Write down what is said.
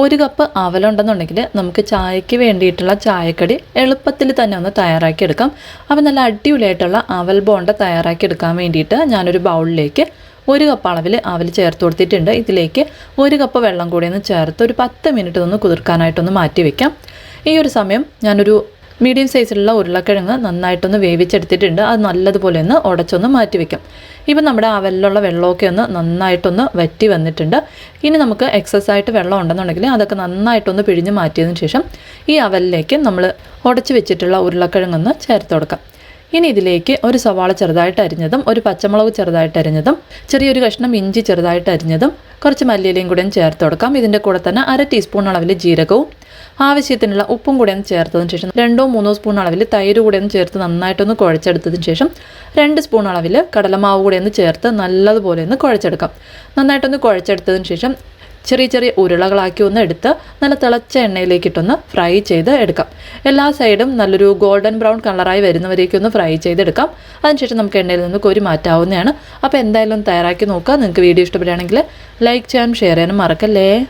ഒരു കപ്പ് അവലുണ്ടെന്നുണ്ടെങ്കിൽ നമുക്ക് ചായയ്ക്ക് വേണ്ടിയിട്ടുള്ള ചായക്കടി എളുപ്പത്തിൽ തന്നെ ഒന്ന് തയ്യാറാക്കിയെടുക്കാം. അപ്പോൾ നല്ല അടിപൊളിയായിട്ടുള്ള അവൽ ബോണ്ട തയ്യാറാക്കിയെടുക്കാൻ വേണ്ടിയിട്ട് ഞാനൊരു ബൗളിലേക്ക് ഒരു കപ്പ് അളവിൽ അവൽ ചേർത്ത് കൊടുത്തിട്ടുണ്ട്. ഇതിലേക്ക് ഒരു കപ്പ് വെള്ളം കൂടി ഒന്ന് ചേർത്ത് ഒരു പത്ത് മിനിറ്റ് ഒന്ന് കുതിർക്കാനായിട്ടൊന്ന് മാറ്റി വയ്ക്കാം ഈ ഒരു സമയം ഞാനൊരു മീഡിയം സൈസിലുള്ള ഉരുളക്കിഴങ്ങ് നന്നായിട്ടൊന്ന് വേവിച്ചെടുത്തിട്ടുണ്ട്. അത് നല്ലതുപോലെ ഒന്ന് ഉടച്ചൊന്ന് മാറ്റി വെക്കാം. ഇപ്പം നമ്മുടെ അവലിലുള്ള വെള്ളമൊക്കെ ഒന്ന് നന്നായിട്ടൊന്ന് വറ്റി വന്നിട്ടുണ്ട്. ഇനി നമുക്ക് എക്സസ് ആയിട്ട് വെള്ളം ഉണ്ടെന്നുണ്ടെങ്കിൽ അതൊക്കെ നന്നായിട്ടൊന്ന് പിഴിഞ്ഞ് മാറ്റിയതിന് ശേഷം ഈ അവലിലേക്ക് നമ്മൾ ഉടച്ച് വെച്ചിട്ടുള്ള ഉരുളക്കിഴങ്ങൊന്ന് ചേർത്ത് കൊടുക്കാം. ഇനി ഇതിലേക്ക് ഒരു സവാള ചെറുതായിട്ട് അരിഞ്ഞതും ഒരു പച്ചമുളക് ചെറുതായിട്ട് അരിഞ്ഞതും ചെറിയൊരു കഷ്ണം ഇഞ്ചി ചെറുതായിട്ട് അരിഞ്ഞതും കുറച്ച് മല്ലിയിലയും കൂടെ ചേർത്ത് കൊടുക്കാം. ഇതിന്റെ കൂടെ തന്നെ അര ടീസ്പൂൺ അളവിൽ ജീരകവും ആവശ്യത്തിനുള്ള ഉപ്പും കൂടെ ഒന്ന് ചേർത്തതിന് ശേഷം രണ്ടോ മൂന്നോ സ്പൂൺ അളവിൽ തൈര് കൂടെ ഒന്ന് ചേർത്ത് നന്നായിട്ടൊന്ന് കുഴച്ചെടുത്തതിന് ശേഷം രണ്ട് സ്പൂൺ അളവിൽ കടലമാവ് കൂടെ ഒന്ന് ചേർത്ത് നല്ലതുപോലെ ഒന്ന് കുഴച്ചെടുക്കാം. നന്നായിട്ടൊന്ന് കുഴച്ചെടുത്തതിന് ശേഷം ചെറിയ ചെറിയ ഉരുളകളാക്കി ഒന്ന് എടുത്ത് നല്ല തിളച്ച എണ്ണയിലേക്കിട്ടൊന്ന് ഫ്രൈ ചെയ്ത് എടുക്കാം. എല്ലാ സൈഡും നല്ലൊരു ഗോൾഡൻ ബ്രൗൺ കളറായി വരുന്നവരേക്കും ഒന്ന് ഫ്രൈ ചെയ്തെടുക്കാം. അതിനുശേഷം നമുക്ക് എണ്ണയിൽ നിന്ന് കോരി മാറ്റാവുന്നതാണ്. അപ്പോൾ എന്തായാലും തയ്യാറാക്കി നോക്കുക. നിങ്ങൾക്ക് വീഡിയോ ഇഷ്ടപ്പെടുകയാണെങ്കിൽ ലൈക്ക് ചെയ്യാനും ഷെയർ ചെയ്യാനും മറക്കല്ലേ?